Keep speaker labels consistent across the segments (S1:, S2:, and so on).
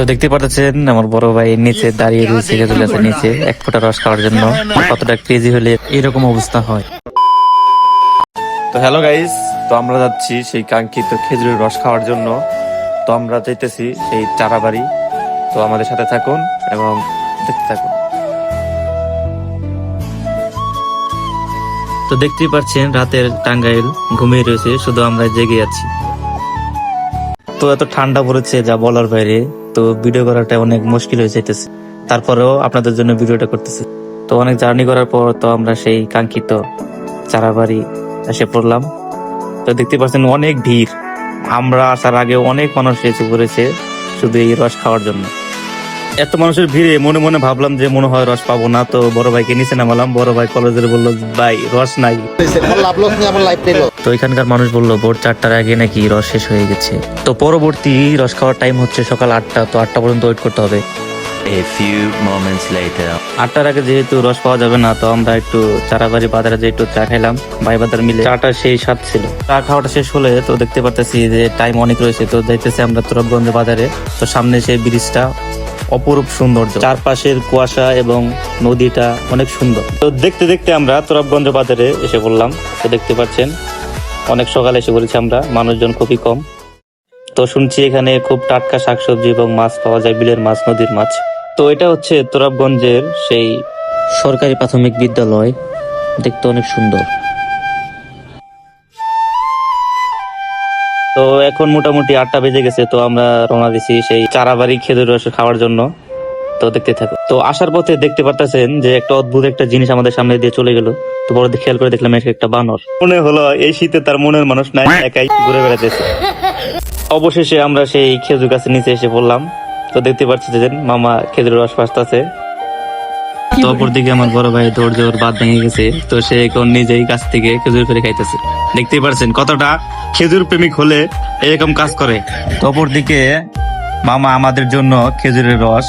S1: তো দেখতে পাচ্ছেন আমার বড় ভাই নিচে দাঁড়িয়ে রয়েছে খেজুর গাছের নিচে এক ফোঁটা রস খাওয়ার জন্য। কতটা ক্রেজি হলে এরকম অবস্থা হয়? তো হ্যালো গাইস তো আমরা যাচ্ছি সেই কাঙ্ক্ষিত খেজুরের রস খাওয়ার জন্য। তো আমরা যাইতেছি সেই চারাবাড়ি। তো আমাদের সাথে থাকুন এবং দেখতে থাকুন। তো দেখতেই পাচ্ছেন রাতের টাঙ্গাইল ঘুমিয়ে রয়েছে শুধু আমরা জেগে আছি। তো এত ঠান্ডা পড়েছে যা বলার বাইরে, তো ভিডিও করাটা অনেক মুশকিল হয়ে যাইতেছে। তারপরেও আপনাদের জন্য ভিডিওটা করতেছি। তো অনেক জার্নি করার পর তো আমরা সেই কাঙ্ক্ষিত চারাবাড়ি এসে পড়লাম। তো দেখতে পাচ্ছেন অনেক ভিড়। আমরা আসার আগে অনেক মানুষ এসে পড়েছে শুধু এই রস খাওয়ার জন্য। এত মানুষের ভিড়ে মনে মনে ভাবলাম যে মনে হয় রস পাবো না তো বড় ভাইকে নিচে নামালাম বড় ভাই কলেজের বলল ভাই রস নাই। তো এখানকার মানুষ বলল ভোর চারটার আগে নাকি রস শেষ হয়ে গেছে। তো পরবর্তী রস খাওয়ার টাইম হচ্ছে সকাল আটটা তো আটটা পর্যন্ত ওয়েট করতে হবে।
S2: A few moments later.
S1: আটটার আগে যেহেতু রস পাওয়া যাবে না তো আমরা একটু চারাবাড়ি বাজারে যে একটু চা খাইলাম ভাই বাজার মিলে। চাটা সেই স্বাদ ছিল। চা খাওয়াটা শেষ হলে তো দেখতে পারতেছি যে টাইম অনেক রয়েছে তো যাইতেছি আমরা তুরবগঞ্জ বাজারে। তো সামনে সেই ব্রিজটা অপরূপ সৌন্দর্য। চারপাশের কুয়াশা এবং নদীটা অনেক সুন্দর। তো দেখতে দেখতে আমরা তুরবগঞ্জ বাজারে এসে পড়লাম। তো দেখতে পাচ্ছেন অনেক সকালে এসে পড়েছি আমরা মানুষজন খুবই কম। তো শুনছি এখানে খুব টাটকা শাকসবজি এবং মাছ পাওয়া যায় বিলের মাছ নদীর মাছ। তো এটা হচ্ছে তোরাবগঞ্জের সেই সরকারি প্রাথমিক বিদ্যালয়। দেখতে অনেক সুন্দর। তো এখন মোটামুটি আটটা বেজে গেছে, তো আমরা রওনা দিছি সেই চারাবাড়ি খেজুর রস খাওয়ার জন্য। তো দেখতে থাকো। তো আসার পথে দেখতে পারতেছেন যে একটা অদ্ভুত একটা জিনিস আমাদের সামনে দিয়ে চলে গেল। তো বড় খেয়াল করে দেখলাম একটা বানর। মনে হলো এই শীতে তার মনের মানুষ নাই, একাই ঘুরে বেড়াতেছে অবশেষে আমরা সেই খেজুর গাছের নিচে এসে পড়লাম। তো দেখতে পাচ্ছি যে মামা খেজুর রস পাস্তাছে তো অপরদিকে আমার বড় ভাই দৌড় জোর বাদ ভেঙে গেছে। তো সে এখন নিজেই কাছ থেকে খেজুর করে খাইতেছে। দেখতেই পারছেন কতটা খেজুর প্রেমিক হলে এরকম কাজ করে। তো অপরদিকে মামা আমাদের জন্য খেজুরের রস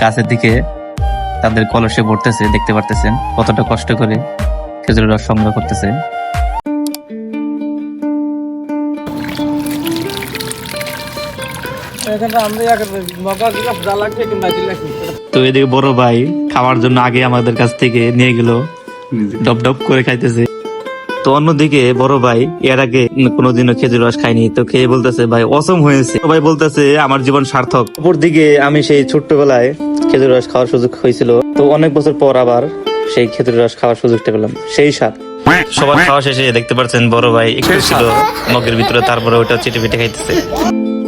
S1: গাছের দিকে তাদের কলসে পড়তেছে দেখতে পারতেছেন কতটা কষ্ট করে খেজুরের রস সংগ্রহ করতেছে। তো এদিকে বড় ভাই খাওয়ার জন্য আগে আমাদের কাছ থেকে নিয়ে গেল করে খাইতেছে। তো অন্যদিকে বড় ভাই, এর আগে কোনোদিনও খেজুর রস খাইনি তো খেয়ে বলতেছে, ভাই, অসম হয়েছে। ভাই বলতেছে, আমার জীবন সার্থক। অপর দিকে আমি সেই ছোট্টবেলায় খেজুর রস খাওয়ার সুযোগ হয়েছিল। তো অনেক বছর পর আবার সেই খেজুর রস খাওয়ার সুযোগটা পেলাম। সেই স্বাদ। সবার খাওয়া শেষে দেখতে পাচ্ছেন বড় ভাই একটু ছিল মগের ভিতরে, তারপরে ওটা চেটে পেটে খাইতেছে।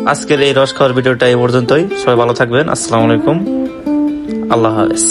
S1: আজকের এই রস খাওয়ার ভিডিওটা এই পর্যন্তই। সবাই ভালো থাকবেন। আসসালামু আলাইকুম। আল্লাহ হাফেজ।